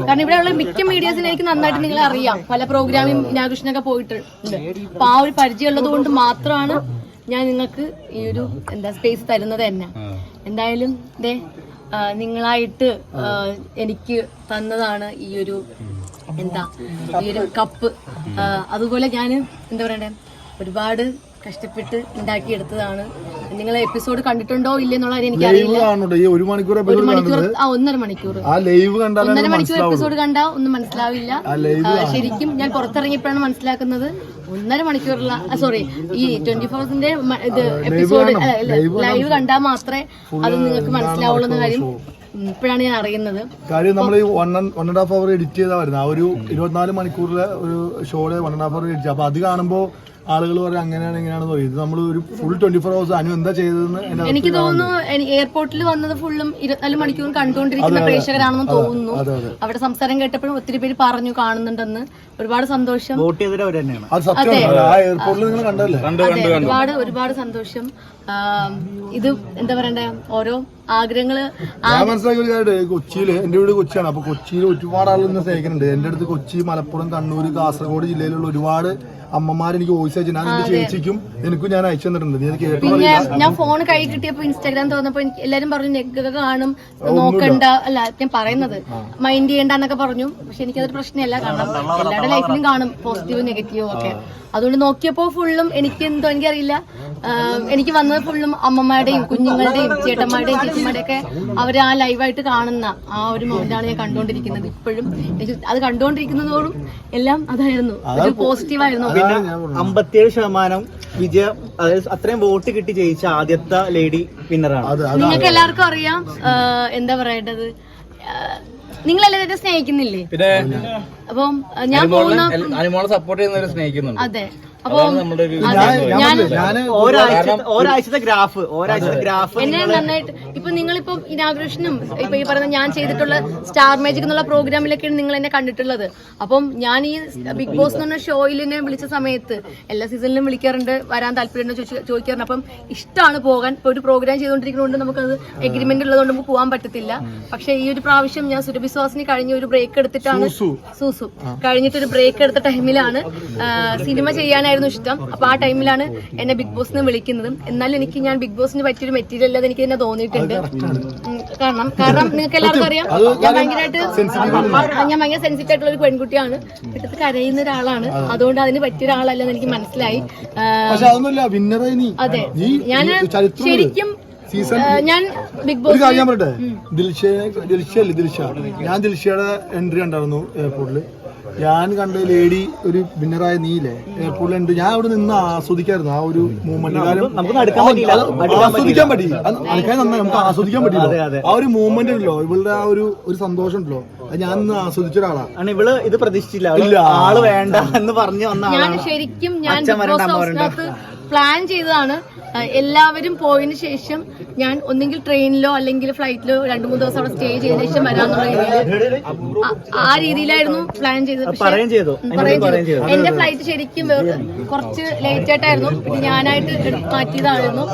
കാരണം ഇവിടെയുള്ള മിക്ക മീഡിയസിനെ എനിക്ക് നന്നായിട്ട് നിങ്ങളെ അറിയാം. പല പ്രോഗ്രാമിലും ഇനാഘോഷനൊക്കെ പോയിട്ടുണ്ട് അപ്പൊ ആ ഒരു പരിചയമുള്ളത് കൊണ്ട് മാത്രമാണ് ഞാൻ നിങ്ങൾക്ക് ഈ ഒരു എന്താ സ്പേസ് തരുന്നത് തന്നെ. എന്തായാലും ഇതേ നിങ്ങളായിട്ട് എനിക്ക് തന്നതാണ് ഈ ഒരു എന്താ ഈ ഒരു കപ്പ് അതുപോലെ ഞാൻ എന്താ പറയണ്ടേ ഒരുപാട് കഷ്ടപ്പെട്ട് ഉണ്ടാക്കിയെടുത്തതാണ് നിങ്ങൾ എപ്പിസോഡ് കണ്ടിട്ടുണ്ടോ ഇല്ലെന്നുള്ള ഈ ഒരു മണിക്കൂർ ഒന്നര മണിക്കൂർ. ഒന്നര മണിക്കൂർ എപ്പിസോഡ് കണ്ടാ ഒന്നും മനസ്സിലാവില്ല. ശരിക്കും ഞാൻ പുറത്തിറങ്ങിയപ്പോഴാണ് മനസ്സിലാക്കുന്നത്. ഒന്നര മണിക്കൂറുള്ള സോറി ഈ ട്വന്റി ഫോർസിന്റെ ഇത് എപ്പിസോഡ് ലൈവ് കണ്ടാൽ മാത്രമേ അത് നിങ്ങൾക്ക് മനസ്സിലാവുള്ളൂ എന്ന കാര്യം ഇപ്പോഴാണ് ഞാൻ അറിയുന്നത്. കാര്യം നമ്മൾ ഈ one one and half hour edit ചെയ്താൽ വരുന്നത്. ആ ഒരു ഇരുപത്തിനാല് മണിക്കൂറിലെ ഒരു ഷോയിലെ one and half hour edit അപ്പൊ അത് കാണുമ്പോൾ ആളുകൾ പറയും അങ്ങനെയാണ് ഇങ്ങനെയാണെന്ന് പറയും. ഇത് നമ്മൾ ഒരു ഫുൾ ട്വന്റി ഫോർ ഹവേഴ്സ് അനു എന്താ ചെയ്തതെന്ന് എന്റെ എനിക്ക് തോന്നുന്നു എയർപോർട്ടിൽ വന്നത് ഫുള്ളും ഇരുപത്തിനാല് മണിക്കൂർ കണ്ടുകൊണ്ടിരിക്കുന്ന പ്രേക്ഷകരാണെന്ന് തോന്നുന്നു. അവിടെ സംസാരം കേട്ടപ്പോഴും ഒത്തിരി പേര് പറഞ്ഞു കാണുന്നുണ്ടെന്ന്. ഒരുപാട് സന്തോഷം. വോട്ട് തന്നെയാണ്. അത് സത്യമാണ് ആ എയർപോർട്ടിൽ നിങ്ങൾ കണ്ടല്ലേ ഒരുപാട് ഒരുപാട് സന്തോഷം. ഇത് എന്താ പറയണ്ടേ? ഓരോ ആഗ്രഹങ്ങൾ ഞാൻ മനസ്സിലാക്കിയ ഒരു കാര്യം കൊച്ചിയിൽ എന്റെ വീട് കൊച്ചിയാണ്. അപ്പൊ കൊച്ചിയിൽ ഒരുപാട് ആളുകൾ സ്നേഹിക്കുന്നുണ്ട് എന്റെ അടുത്ത് കൊച്ചി മലപ്പുറം കണ്ണൂർ കാസർഗോഡ് ജില്ലയിലുള്ള ഒരുപാട് അമ്മമാർ എനിക്ക് വോയിസ് അയച്ചു ഞാൻ എന്റെ ചേച്ചിക്കും എനിക്കും ഞാൻ അയച്ചു തന്നിട്ടുണ്ട്. പിന്നെ ഞാൻ ഫോൺ കൈ കിട്ടിയപ്പോ ഇൻസ്റ്റാഗ്രാം തോന്നപ്പോ എല്ലാരും പറഞ്ഞു നെഗൊക്കെ കാണും. നോക്കണ്ട. അല്ല ഞാൻ പറയുന്നത് മൈൻഡ് ചെയ്യണ്ടെന്നൊക്കെ പറഞ്ഞു. പക്ഷെ എനിക്കതൊരു പ്രശ്നമല്ല. കാരണം എല്ലാവരുടെ ലൈഫിലും കാണും. പോസിറ്റീവും നെഗറ്റീവും ഒക്കെ. അതുകൊണ്ട് നോക്കിയപ്പോ ഫുള്ളും എനിക്ക് എന്തോ എനിക്കറിയില്ല. എനിക്ക് വന്നത് ഫുള്ളും അമ്മമാരുടെയും കുഞ്ഞുങ്ങളുടെയും ചേട്ടന്മാരുടെയും ചേച്ചിമാരുടെയും ഒക്കെ അവർ ആ ലൈവായിട്ട് കാണുന്ന ആ ഒരു മൊമെന്റാണ് ഞാൻ കണ്ടുകൊണ്ടിരിക്കുന്നത് ഇപ്പോഴും. അത് കണ്ടുകൊണ്ടിരിക്കുന്നതോടും എല്ലാം അതായിരുന്നു. ഒരു പോസിറ്റീവായിരുന്നു. പിന്നെ അമ്പത്തിയേഴ് ശതമാനം വിജയം അതായത് അത്രയും വോട്ട് കിട്ടി ജയിച്ച ആദ്യത്തെ ലേഡി വിന്നറാണ്. നിങ്ങൾക്ക് എല്ലാവർക്കും അറിയാം എന്താ പറയേണ്ടത്? നിങ്ങൾ എല്ലാവരും സ്നേഹിക്കുന്നില്ലേ? പിന്നെ അപ്പം ഞാൻ പോകുന്ന സപ്പോർട്ട് ചെയ്യുന്നവരെ സ്നേഹിക്കുന്നുണ്ട്. അതെ. ഞാൻ ഒരാഴ്ചത്തെ ഗ്രാഫ് ഒരാഴ്ചത്തെ ഗ്രാഫ് എന്നെ നന്നായിട്ട് ഇപ്പൊ നിങ്ങളിപ്പോ ഇനാഗ്രേഷനും ഇപ്പൊ ഈ പറയുന്ന ഞാൻ ചെയ്തിട്ടുള്ള സ്റ്റാർ മാജിക് എന്നുള്ള പ്രോഗ്രാമിലൊക്കെയാണ് നിങ്ങൾ എന്നെ കണ്ടിട്ടുള്ളത്. അപ്പം ഞാൻ ഈ ബിഗ് ബോസ് എന്ന് പറഞ്ഞ ഷോയിൽ എന്നെ വിളിച്ച സമയത്ത് എല്ലാ സീസണിലും വിളിക്കാറുണ്ട് വരാൻ താല്പര്യമുണ്ടോ ചോദിച്ച് ചോദിക്കാറുണ്ട്. അപ്പം ഇഷ്ടമാണ് പോകാൻ. ഇപ്പൊ ഒരു പ്രോഗ്രാം ചെയ്തുകൊണ്ടിരിക്കുന്നതുകൊണ്ട് നമുക്കത് എഗ്രിമെന്റ് ഉള്ളതുകൊണ്ട് നമുക്ക് പോകാൻ പറ്റത്തില്ല. പക്ഷെ ഈ ഒരു പ്രാവശ്യം ഞാൻ സുരഭിശ്വാസിനി കഴിഞ്ഞ ഒരു ബ്രേക്ക് എടുത്തിട്ടാണ് സൂസു. കഴിഞ്ഞിട്ട് ഒരു ബ്രേക്ക് എടുത്ത ടൈമിലാണ് സിനിമ ചെയ്യാനായിരുന്നു ഇഷ്ടം. അപ്പൊ ആ ടൈമിലാണ് എന്നെ ബിഗ് ബോസിന് വിളിക്കുന്നത്. എന്നാലും എനിക്ക് ഞാൻ ബിഗ് ബോസിന് പറ്റിയൊരു മെറ്റീരിയൽ അല്ലാതെ എനിക്ക് തന്നെ തോന്നിയിട്ടുണ്ട് കാരണം കാരണം നിങ്ങൾക്ക് എല്ലാവർക്കും അറിയാം. ഞാൻ ഭയങ്കരമായിട്ട് ഞാൻ ഭയങ്കര സെൻസിറ്റീവ് ആയിട്ടുള്ള ഒരു പെൺകുട്ടിയാണ്. എടുത്ത് കരയുന്ന ഒരാളാണ്. അതുകൊണ്ട് അതിന് പറ്റിയ ഒരാളല്ലെന്ന് എനിക്ക് മനസ്സിലായി. ആ, പക്ഷെ അതൊന്നുമില്ല വിന്നറായി നീ അതെ. നീ ഞാൻ ശരിക്കും സീസൺ ഞാൻ ബിഗ് ബോസ് കാര്യം ഞാൻ പറയട്ടെ? ദിൽഷ ദിൽഷ അല്ലേ ദിൽഷ? ഞാൻ ദിൽഷയുടെ എൻട്രി കണ്ടായിരുന്നു എയർപോർട്ടിൽ ഞാൻ കണ്ട ലേഡി ഒരു വിന്നറായ നീയില്ലേ? എയർപോർട്ടിൽ ഉണ്ട് ഞാൻ അവിടെ നിന്ന് ആസ്വദിക്കായിരുന്നു. ആ ഒരു മൂവ്മെന്റ് ആസ്വദിക്കാൻ പറ്റി അത് നടക്കാൻ നന്നായി. നമുക്ക് ആസ്വദിക്കാൻ പറ്റില്ല ആ ഒരു മൂവ്മെന്റ് ഉണ്ടല്ലോ. ഇവളുടെ ആ ഒരു ഒരു സന്തോഷം ഉണ്ടല്ലോ. അത് ഞാൻ ഇന്ന് ആസ്വദിച്ച ഒരാളാണ് ഇവൾ ഇത് പ്രതീക്ഷിച്ചില്ല. ആൾ വേണ്ട എന്ന് പറഞ്ഞു വന്ന ശരിക്കും ഞാൻ പ്ലാൻ ചെയ്തതാണ്. എല്ലാവരും പോയതിനു ശേഷം ഞാൻ ഒന്നെങ്കിൽ ട്രെയിനിലോ അല്ലെങ്കിൽ ഫ്ലൈറ്റിലോ രണ്ടു മൂന്ന് ദിവസം അവിടെ സ്റ്റേ ചെയ്തതിനു ശേഷം വരാന്നുള്ള രീതിയിൽ ആ രീതിയിലായിരുന്നു പ്ലാൻ ചെയ്തത്. പക്ഷേ പറയുകയും ചെയ്തു. എന്റെ ഫ്ലൈറ്റ് ശരിക്കും കുറച്ച് ലേറ്റ് ആയിട്ടായിരുന്നു. പിന്നെ ഞാനായിട്ട് മാറ്റിയതായിരുന്നു.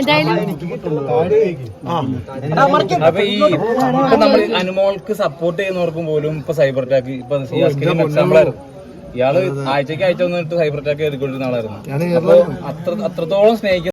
എന്തായാലും നമ്മൾ അനുമോൾക്ക് സപ്പോർട്ട് ചെയ്യുന്നവർക്കും പോലും ഇപ്പൊ സൈബർ അറ്റാക്ക് ഇപ്പൊ ഇയാൾ ആഴ്ചക്ക് ആഴ്ച വന്നിട്ട് സൈബർ അറ്റാക്ക് ചെയ്തുകൊണ്ടിരുന്ന ആളായിരുന്നു. അപ്പൊ അത്ര അത്രത്തോളം സ്നേഹിക്കുന്ന